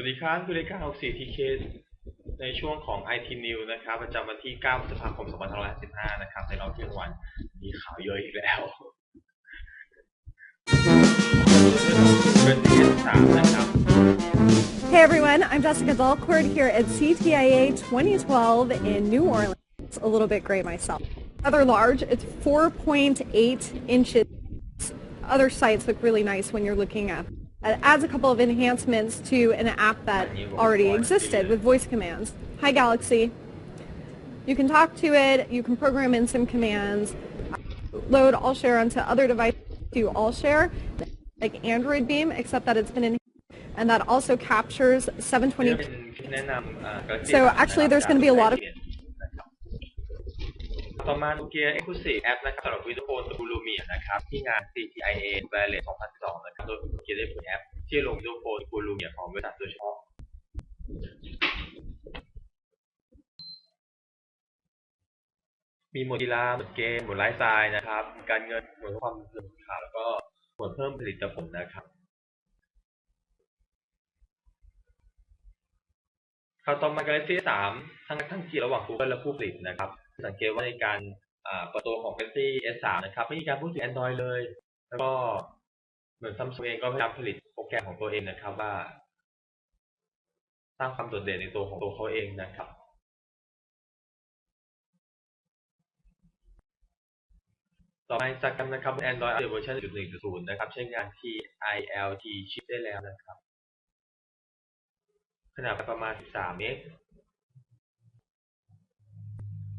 วัสดีครับคือรายการ64 TK ในช่วงของ IT News นะครับ ประจำวันที่ 9 พฤษภาคม 2555 นะครับ ในรอบเที่ยงวัน มีข่าวเยอะอีกแล้วเป็นที่3นะครับ Hey everyone, I'm Jessica Dalcourt here at CTIA 2012 in New Orleans. It's a little bit gray myself. Rather large, it's 4.8 inches. Other sites look really nice when you're looking at. It adds a couple of enhancements to an app that already existed with voice commands. Hi Galaxy. You can talk to it, you can program in some commands, load All Share onto other devices to All Share, like Android Beam, except that it's been enhanced and that also captures 720 เป็นคลิปแนะนำอ่า Galaxy So นะครับ actually there's gonna be a lot of- นะครับต่อมา Nokia Exclusive App นะครับสำหรับ Windows Phone ตัว Lumia นะครับ ที่งาน CTIA Wireless 2012 โดยร์ได้เผยแอปที่ลง Windows Phone ตัว Lumia ของบริษัทโดยเฉพาะมีหมดกีฬาหมดเกมหมดไลฟ์สไตล์นะครับ การเงินหมดความบันเทิงข่าวแล้วก็หมดเพิ่มผลิตผลนะครับ ข่าวต่อมา Galaxy 3ทั้งทั้งเกี่ระหว่าง Google และผู้ผลิตนะครับ สังเกตว่าในการเปิดตัวของ Galaxy S3 นะครับ ไม่มีการพูดถึง Android เลย แล้วก็ เหมือนซัมซุงเองก็พยายามผลิตโปรแกรมของตัวเองนะครับว่า สร้างความโดดเด่นในตัวของตัวเขาเองนะครับต่อไปจากกันนะครับ Android เวอร์ชัน1.1.0 นะครับ ใช้งานที่ ILT ชิปได้แล้วนะครับ ขนาดประมาณ 13 เมตร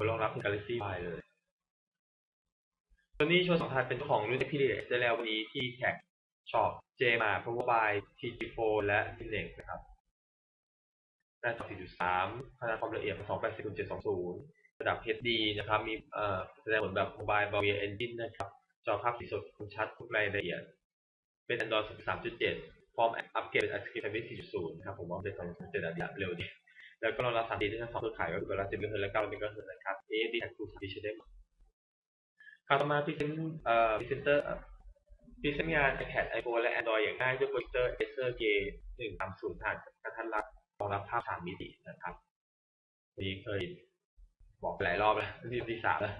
รองรับ Galaxy Y เลย ตัวนี้โชว์สัมผัสเป็นของรุ่นที่ได้แล้ววันนี้ที่แท็ก ช็อปเจมาพาวเวอร์บาย TG4 และ i n e x นะครับหน้าจอ4.3ขนาดความละเอียด280 720 ระดับ HD นะครับ มีเอ่อแสดงผลแบบ Mobile Bravia Engine นะครับ จอภาพสีสดคมชัดทุกรายละเอียด เป็น Android 13.7 พร้อมอัปเกรดเป็น Active Service 4.0นะครับ ผมว่าเป็นความสำเร็จระดับเร็วดี แล้วก็รองรับ 3D ได้ทั้งสองเครือข่ายก็คือเวลา10เมกะเฮิรตและ9เมกะเฮิรตนะครับ ASD Tag 2 3D ใช้ได้หมดข่าวต่อมาพรีเซนต์เอ่อพรีเซนเตอร์ พรีเซนต์งาน iPad iPhone และ Android อย่างง่ายด้วยโปรเจคเตอร์ Acer K 130ผ่านกระทัดรัดรองรับภาพ3มิตินะครับนี่เคยบอกไปหลายรอบแล้วนี่ที่สามแล้ว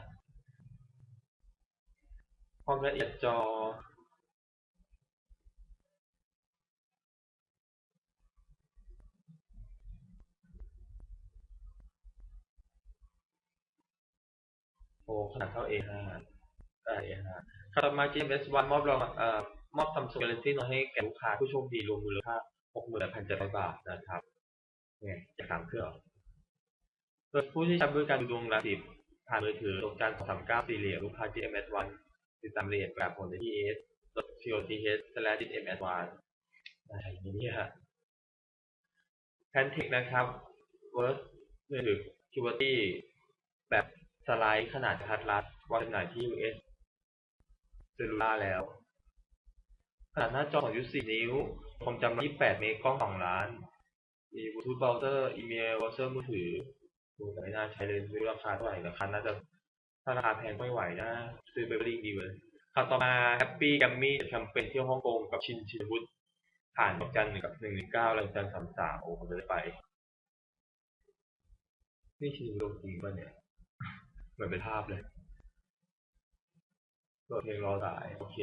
ความละเอียดจอ โอ้ขนาดเท่า A5 ได้ A5 ข่าวต่อมา GMS One มอบรางวัลเอ่อมอบ Samsung Galaxy Note ให้แก่ลูกค้าผู้โชคดีรวมมูลค่า68,700 บาทนะครับเนี่ยจากสามเครื่องโดยผู้ที่ใช้บริการดูดวงราศีผ่านมือถือดวงจันทร์239สี่เหลี่ยมลูกค้า GMS One ติดตามรายละเอียดแบบผลได้ที่ s .coth slash GMS One อะไรอย่างนี้ฮะแพนเทคนะครับ Worst มือถือ QWERTY แบบสไลด์ขนาดทัดรัดวางจำหน่ายที่ US เซลูล่าแล้ว ขนาดหน้าจอ 2.4 นิ้ว ความจำ 28 เมก กล้อง 2 ล้าน มีบลูทูธเบราว์เซอร์ อีเมลเบราว์เซอร์มือถือดูแต่ไม่น่าใช้เลยไม่รู้ราคาเท่าไหร่ราคาน่าจะถ้าราคาแพงไม่ไหวนะ ซื้อเบเบรี่ดีเลยข่าวต่อมา Happy Gummy แคมเปญเที่ยวฮ่องกงกับชินชินวุฒิผ่านจันหนึ่งกับหนึ่งหนึ่งเก้าแล้วจันสามสามโอ้ผมจะได้ไป นี่ชินวุฒิจริงป่ะเนี่ย เหมือนเป็นภาพเลย เปิดเพลงรอสายโอเค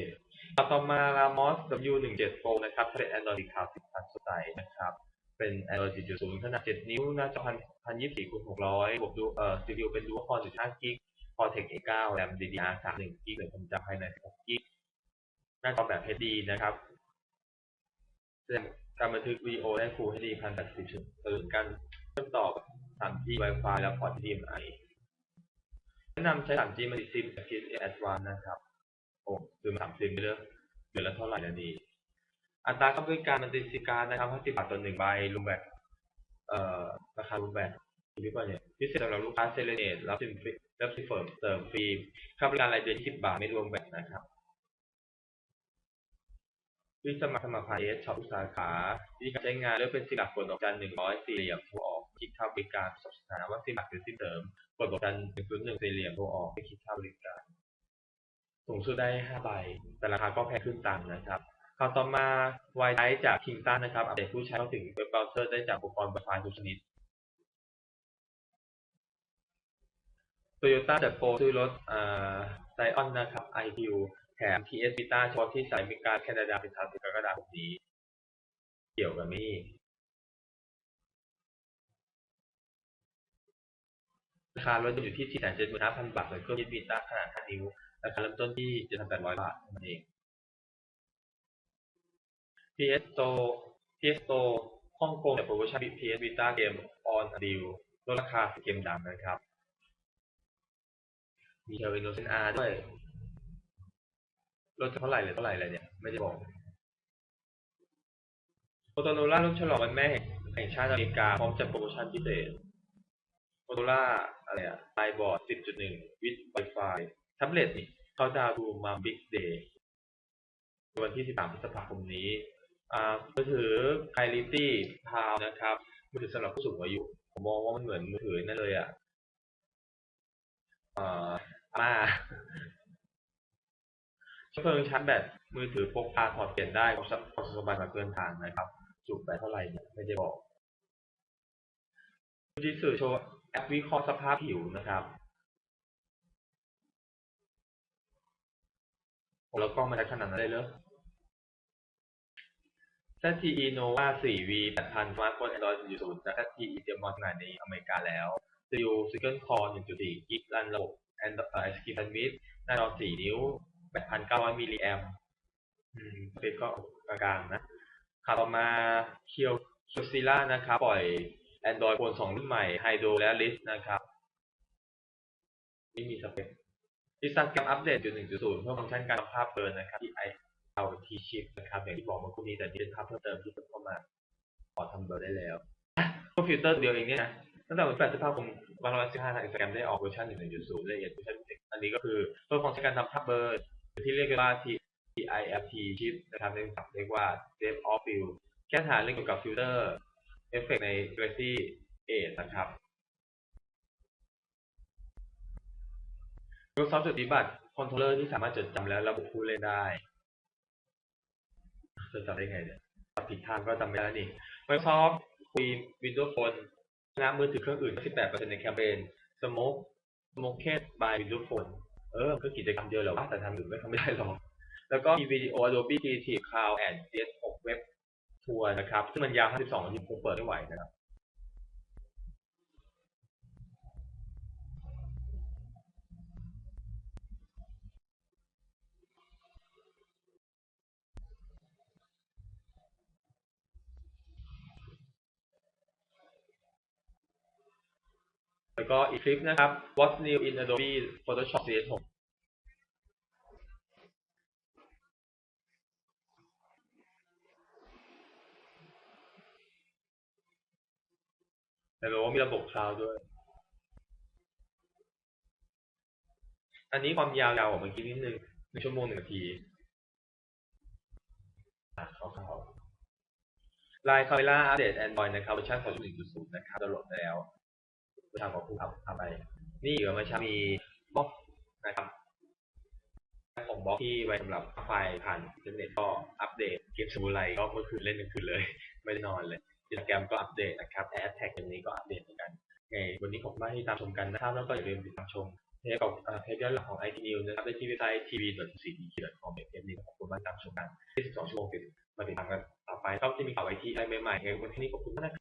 ต่อมา Ramos W17 Pro นะครับเป็น Android สีขาวสีสันสดใสนะครับ เป็น Android 4.0 ขนาด 7 นิ้ว หน้าจอ1024คูณ600บวกดูเอ่อ CPU เป็น Dual Core 15 GB Cortex A9 RAM DDR 31 GB เหลือความจำภายใน16 GB หน้าจอแบบ HD นะครับแสดงการบันทึกวิดีโอได้ Full HD 1080ตื่นกันเชื่อมต่อกับ 3G Wi-Fi และพอร์ต HDMI แนะนำใช้ 3G มาติดซิมจาก PSA Advance นะครับ โอ้ซื้อมาสามซิมไปเลยเดือนละเท่าไหร่นะนี่อัตราค่าบริการมันติดสิการนะครับ50บบาทต่อหนึ่งใบรูมแบตเอ่อราคารูมแบตคิดว่าเนี่ยพิเศษสำหรับลูกค้าเซเลเนตรับซิมฟรีรับซิมเฟิร์มเสริมฟรีค่าบริการรายเดือน20บบาทไม่รวมแบตนะครับวิสมัครสมัครพาเอสช็อปสาขาวิธีการใช้งานเลือกเป็นสิบหลักกดดอกจันหนึ่งร้อยสี่เหลี่ยมโทรออกคิดค่าบริการสอบสถานะว่าซิมหลักหรือซิมเสริมกดดอกจันหนึ่งศูนย์หนึ่งสี่เหลี่ยมโทรออกไม่คิดค่าบริการ สูงสุดได้ห้าใบ แต่ราคาก็แพงขึ้นตามนะครับข่าวต่อมาไวไ i จากคิงตันนะครับ อัปเดตผู้ใช้เข้าถึงเว็บเบราว์เซอร์ได้จากอุปกรณ์ Wi-Fi ทุกชนิดโตโยต้าจัดโปรซื้อรถไซออนนะครับ iQ แถม TS Vita เฉพาะที่สหรัฐอเมริการแคนาดาเป็นทางกรกฎาคมนี้ เกี่ยวกับมี่ราคารถอยู่ที่ 475,000 บาทโดยเครื่องยึด Vita ขนาด 5 นิ้ว ราคาเริ่มต้นที่ 7,800 บาทนั่นเอง PS Store PS Store ฮ่องกงแต่โปรโมชั่น PS Vita Game on Deal ลดราคาเกมดังนะครับ มีเทอร์วินโนเซนอาร์ด้วย ลดเท่าไหร่เลยเท่าไหร่เลยเนี่ย ไม่ได้บอกโมโตโรล่าร่วมฉลองวันแม่แห่งชาติอเมริกา พร้อมจัดโปรโมชั่นพิเศษโมโตโรล่าอะไรอะไอบอร์ด10.1 with Wi-Fi แท็บเล็ตนี่เขาดาวดูมาบิ๊กเดย์วันที่ 13 พฤษภาคมนี้มือถือ Clarity p a l นะครับมือถือสำหรับผู้สูงอายุ ผมมองว่ามันเหมือนมือถือนั่นเลยอะมาเพิ่งชาร์จแบตมือถือพกพาถอดเปลี่ยนได้ความสบายแบบเดินทางนะครับจุแบตเท่าไหร่เนี่ยไม่ได้บอกดีสื่อโชว์แอปวิเคราะห์สภาพผิวนะครับ แล้วก็มันได้ขนาดนั้นเลยเหรอ ZTE Nova 4V 8000สมาร์ทโฟน Android 4.0และ ZTE เตรียมวางจำหน่ายในอเมริกาแล้ว CPU Single Core 1.4 กิกรันระบบ Android เอ่อ Ski Bandwidth หน้าจอ4นิ้ว 8,900มิลลิแอมป์อืมเปคก็กลางๆนะข่าวต่อมา Kio Kiosilla นะครับปล่อย Android Phone 2 รุ่นใหม่ Hydro และ List นะครับ นี่มีสเปค Instagram อัปเดตจุด1.0 เพิ่มฟังก์ชันการทำภาพเบิร์นนะครับที่ i เอาทีชิปนะครับ อย่างที่บอกเมื่อกี้นี้แต่นี่เป็นภาพเพิ่มเติมที่เพิ่มเข้ามาขอทำเบอร์ได้แล้วก็ฟิลเตอร์เดียวเองเนี่ยนะตั้งแต่วันที่8พฤษภาคมวันที่15ทาง Instagram ได้ออกเวอร์ชัน1.0ละเอียดเวอร์ชันอันนี้ก็คือเพิ่มฟังก์ชันการทำภาพเบอร์ที่เรียกว่า TIFT ชิปนะครับเรียกศัพท์เรียกว่า Depth of Field แก้ปัญหาเรื่องเกี่ยวกับฟิลเตอร์เอฟเฟกใน Galaxy A นะครับ ม i c r o s o f t จดปฏิบัติคอนโทรลเลอร์ที่สามารถจดจำและระบุผู้เล่นได้จะจำได้ไงเนี่ยผิดทางก็จำไม่ได้นี่ Microsoft คุย Windows Phone ชนะมือถือเครื่องอื่น 18%ในแคมเปญ Smoke Smoked by Windows Phone เออก็กิจกรรมเดียวหละว่าแต่ทำอื่นไม่ทำไม่ได้หรอก แล้วก็มีวิดีโอ Adobe Creative Cloud and CS6 Web Tour นะครับ ซึ่งมันยาว 52นาทีคงเปิดไม่ไหวนะครับ แล้วก็อีกคลิปนะครับ What's new in Adobe Photoshop CS6 แต่รู้ว่ามีระบบคลาวด์ด้วย อันนี้ความยาวๆกว่าเมื่อกี้นิดนึงหนึ่งชั่วโมงหนึ่งนาทีอะคร่าวๆไลน์คาเมล่าอัปเดต Android นะครับเวอร์ชัน2.1.0นะครับดาวน์โหลดแล้ว ทาของผู้ขับทำไป นี่อยู่มาชามีบล็อกนะครับของบล็อกที่ไว้สำหรับไฟล์ผ่านอินเทอร์เน็ตก็อัปเดตเกมสมุไรก็เมื่อคืนเล่นกลางคืนเลย ไม่ได้นอนเลยอินสตาแกรมก็อัปเดตนะครับแอดแท็กอย่างนี้ก็อัปเดตเหมือนกันไงวันนี้ขอบคุณมากที่ตามชมกันนะครับ แล้วก็อย่าลืมติดตามชมเทปกับเทปย้อนหลังของ IT News นะครับได้ที่เว็บไซต์ tv.cd.com เทปนี้ขอบคุณมากที่ตามชมกันที่12ชั่วโมงติดมาติดตามกันต่อไปก็จะมีข่าวไอทีอะไรใหม่ๆไงวันที่นี้ขอบคุณมากนะครับ